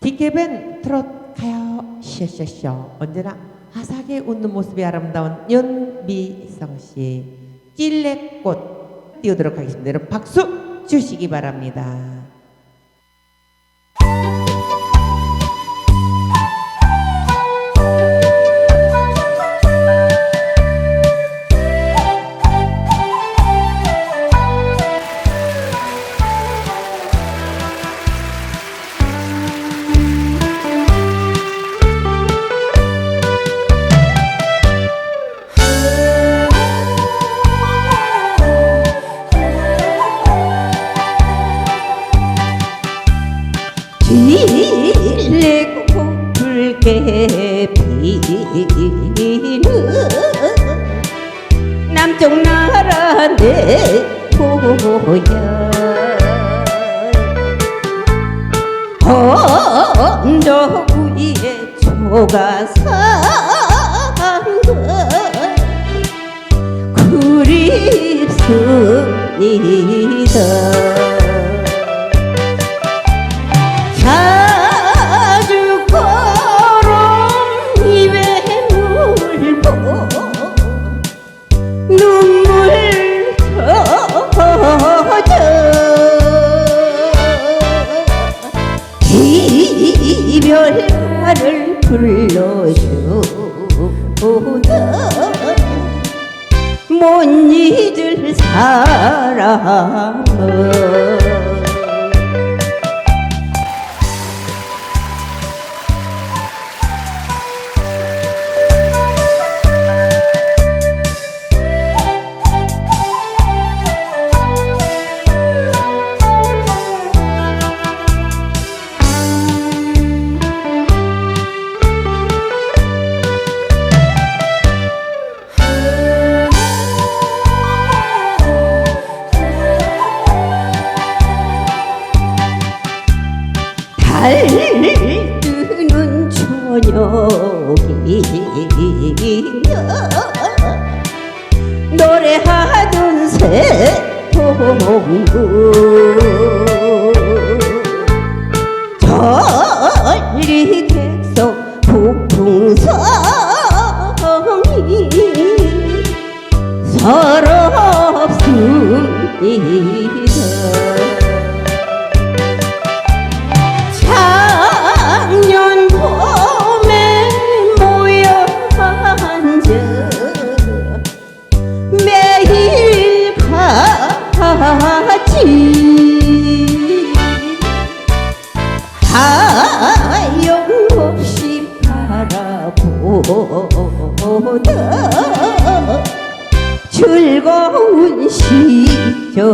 디케벤 트롯 가요 쇼쇼쇼 언제나 화사하게 웃는 모습이 아름다운 연미성 씨 찔레꽃 띄우도록 하겠습니다. 여러분 박수 주시기 바랍니다. 길래고 붉게 피는 남쪽 나라 내 고향 언덕 위에 초가상 그립습니다 별가를 불러주다 못 잊을 사람은 뜨는 저녁이면 노래하던 새동구. 전리 객석 북풍성이 서럽습니다 같이 하염없이 바라보다 즐거운 시절아